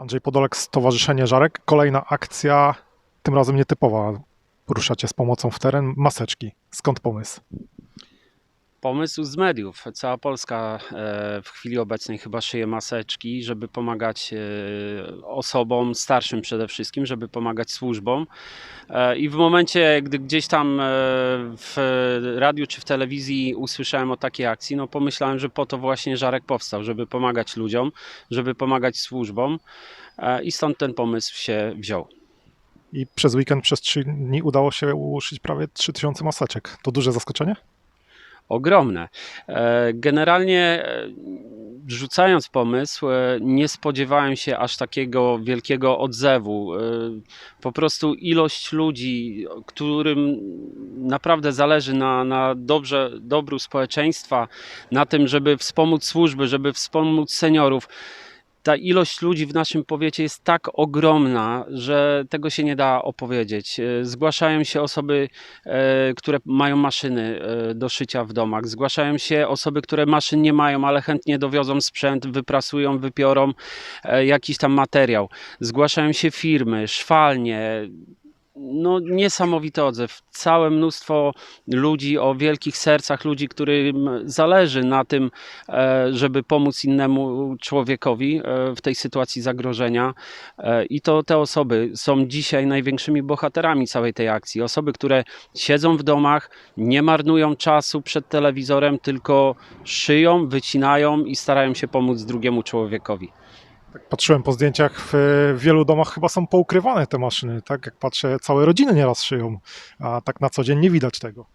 Andrzej Podolek, Stowarzyszenie Żarek. Kolejna akcja, tym razem nietypowa. Ruszacie z pomocą w teren maseczki. Skąd pomysł? Pomysł z mediów. Cała Polska e, w chwili obecnej chyba szyje maseczki, żeby pomagać e, osobom starszym przede wszystkim, żeby pomagać służbom. E, I w momencie, gdy gdzieś tam w radiu czy w telewizji usłyszałem o takiej akcji, no pomyślałem, że po to właśnie Żarek powstał, żeby pomagać ludziom, żeby pomagać służbom. I stąd ten pomysł się wziął. I przez weekend, przez trzy dni udało się uszyć prawie 3000 maseczek. To duże zaskoczenie? Ogromne. E, Generalnie e, rzucając pomysł, e, nie spodziewałem się aż takiego wielkiego odzewu. Po prostu ilość ludzi, którym naprawdę zależy na, na dobrze, dobru społeczeństwa, na tym, żeby wspomóc służby, żeby wspomóc seniorów. Ta ilość ludzi w naszym powiecie jest tak ogromna, że tego się nie da opowiedzieć. E, Zgłaszają się osoby, e, które mają maszyny e, do szycia w domach. Zgłaszają się osoby, które maszyn nie mają, ale chętnie dowiozą sprzęt, wyprasują, wypiorą jakiś tam materiał. Zgłaszają się firmy, szwalnie. No, niesamowity odzew. Całe mnóstwo ludzi o wielkich sercach, ludzi, którym zależy na tym, e, żeby pomóc innemu człowiekowi e, w tej sytuacji zagrożenia. E, I to te osoby są dzisiaj największymi bohaterami całej tej akcji. Osoby, które siedzą w domach, nie marnują czasu przed telewizorem, tylko szyją, wycinają i starają się pomóc drugiemu człowiekowi. Tak patrzyłem po zdjęciach, w wielu domach chyba są poukrywane te maszyny. Tak jak patrzę, całe rodziny nieraz szyją, a tak na co dzień nie widać tego.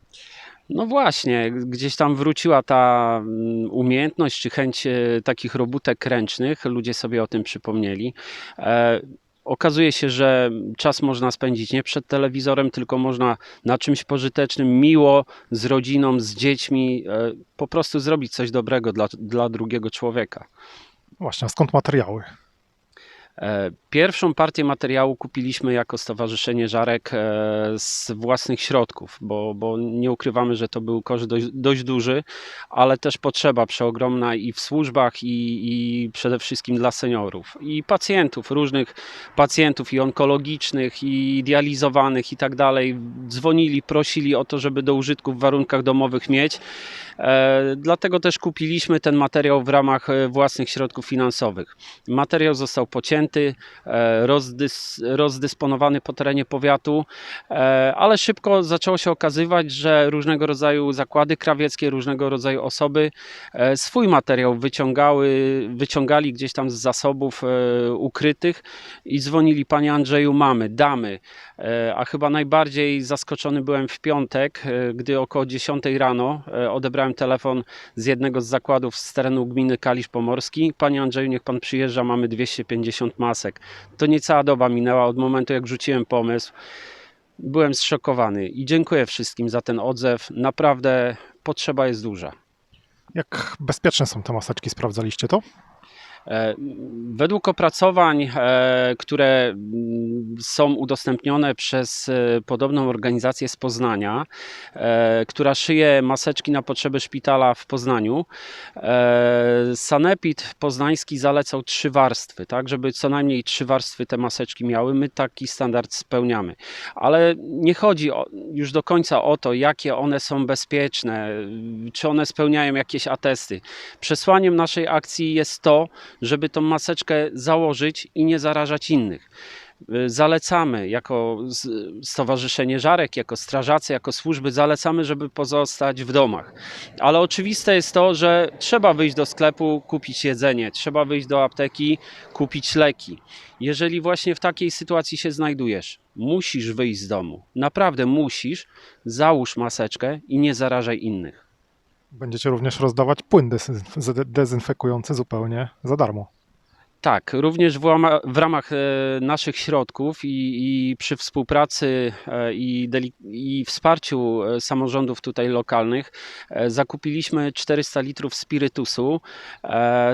No właśnie, gdzieś tam wróciła ta mm, umiejętność czy chęć e, takich robótek ręcznych, ludzie sobie o tym przypomnieli. E, Okazuje się, że czas można spędzić nie przed telewizorem, tylko można na czymś pożytecznym, miło, z rodziną, z dziećmi, e, po prostu zrobić coś dobrego dla, dla drugiego człowieka. Właśnie, skąd materiały? E, Pierwszą partię materiału kupiliśmy jako Stowarzyszenie Żarek e, z własnych środków, bo, bo nie ukrywamy, że to był koszt dość, dość duży, ale też potrzeba przeogromna i w służbach, i, i przede wszystkim dla seniorów i pacjentów, różnych pacjentów i onkologicznych, i dializowanych i tak dalej. Dzwonili, prosili o to, żeby do użytku w warunkach domowych mieć. E, Dlatego też kupiliśmy ten materiał w ramach e, własnych środków finansowych. Materiał został pocięty, e, rozdys, rozdysponowany po terenie powiatu, ale szybko zaczęło się okazywać, że różnego rodzaju zakłady krawieckie, różnego rodzaju osoby swój materiał wyciągały, wyciągali gdzieś tam z zasobów ukrytych i dzwonili, panie Andrzeju, mamy, damy. A chyba najbardziej zaskoczony byłem w piątek, gdy około 10 rano e, odebrałem telefon z jednego z zakładów z terenu gminy Kalisz Pomorski. Panie Andrzeju, niech pan przyjeżdża, mamy 250 masek. To niecała doba minęła od momentu, jak rzuciłem pomysł. Byłem zszokowany i dziękuję wszystkim za ten odzew. Naprawdę potrzeba jest duża. Jak bezpieczne są te maseczki? Sprawdzaliście to? E, Według opracowań, e, które mm, są udostępnione przez e, podobną organizację z Poznania, która szyje maseczki na potrzeby szpitala w Poznaniu, Sanepid poznański zalecał trzy warstwy, tak, żeby co najmniej trzy warstwy te maseczki miały. My taki standard spełniamy. Ale nie chodzi o, już do końca o to, jakie one są bezpieczne, czy one spełniają jakieś atesty. Przesłaniem naszej akcji jest to, żeby tą maseczkę założyć i nie zarażać innych. Y, Zalecamy jako Stowarzyszenie Żarek, jako strażacy, jako służby, zalecamy, żeby pozostać w domach. Ale oczywiste jest to, że trzeba wyjść do sklepu, kupić jedzenie, trzeba wyjść do apteki, kupić leki. Jeżeli właśnie w takiej sytuacji się znajdujesz, musisz wyjść z domu. Naprawdę musisz, załóż maseczkę i nie zarażaj innych. Będziecie również rozdawać płyn dezyn- dezynfekujący zupełnie za darmo. Tak, również w, łama, w ramach e, naszych środków i, i przy współpracy e, i, i wsparciu e, samorządów tutaj lokalnych zakupiliśmy 400 litrów spirytusu,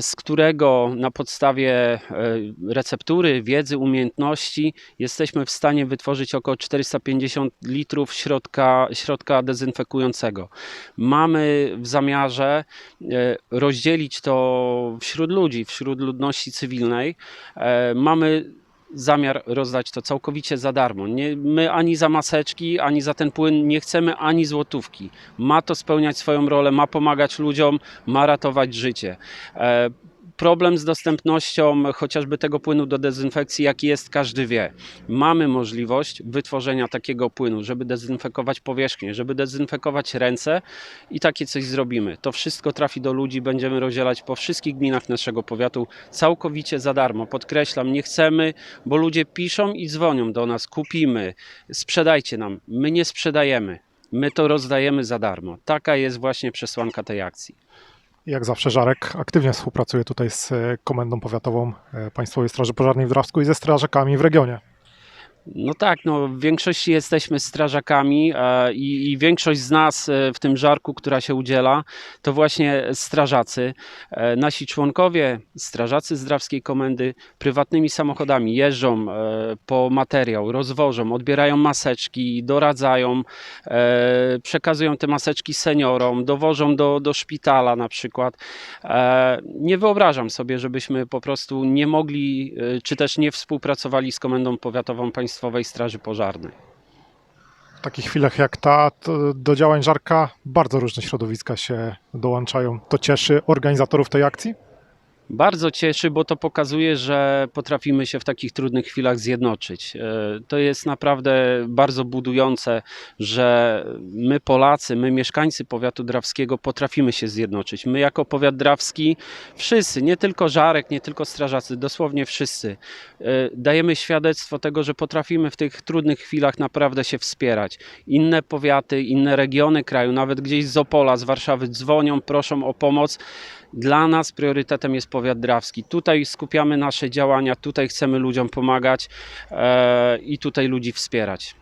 z którego na podstawie receptury, wiedzy, umiejętności jesteśmy w stanie wytworzyć około 450 litrów środka, środka dezynfekującego. Mamy w zamiarze rozdzielić to wśród ludzi, wśród ludności cywilnej cywilnej. E, Mamy zamiar rozdać to całkowicie za darmo. Nie, my ani za maseczki, ani za ten płyn nie chcemy ani złotówki. Ma to spełniać swoją rolę, ma pomagać ludziom, ma ratować życie. Problem z dostępnością chociażby tego płynu do dezynfekcji, jaki jest, każdy wie. Mamy możliwość wytworzenia takiego płynu, żeby dezynfekować powierzchnię, żeby dezynfekować ręce i takie coś zrobimy. To wszystko trafi do ludzi, będziemy rozdzielać po wszystkich gminach naszego powiatu całkowicie za darmo. Podkreślam, nie chcemy, bo ludzie piszą i dzwonią do nas, kupimy, sprzedajcie nam. My nie sprzedajemy. My to rozdajemy za darmo. Taka jest właśnie przesłanka tej akcji. Jak zawsze Żarek aktywnie współpracuje tutaj z Komendą Powiatową e, Państwowej Straży Pożarnej w Drawsku i ze strażakami w regionie. No tak, no w większości jesteśmy strażakami e, i, i większość z nas e, w tym żarku, która się udziela, to właśnie strażacy. E, nasi członkowie, strażacy z Drawskiej Komendy, prywatnymi samochodami jeżdżą po materiał, rozwożą, odbierają maseczki, doradzają, przekazują te maseczki seniorom, dowożą do, do szpitala na przykład. Nie wyobrażam sobie, żebyśmy po prostu nie mogli, czy też nie współpracowali z Komendą Powiatową Państwowej Straży Pożarnej. W takich chwilach jak ta, do działań Żarka bardzo różne środowiska się dołączają. To cieszy organizatorów tej akcji? Bardzo cieszy, bo to pokazuje, że potrafimy się w takich trudnych chwilach zjednoczyć. E, To jest naprawdę bardzo budujące, że my Polacy, my mieszkańcy powiatu drawskiego potrafimy się zjednoczyć. My jako powiat drawski, wszyscy, nie tylko Żarek, nie tylko strażacy, dosłownie wszyscy, e, dajemy świadectwo tego, że potrafimy w tych trudnych chwilach naprawdę się wspierać. Inne powiaty, inne regiony kraju, nawet gdzieś z Opola, z Warszawy dzwonią, proszą o pomoc. Dla nas priorytetem jest powiat drawski. Tutaj skupiamy nasze działania, tutaj chcemy ludziom pomagać e, i tutaj ludzi wspierać.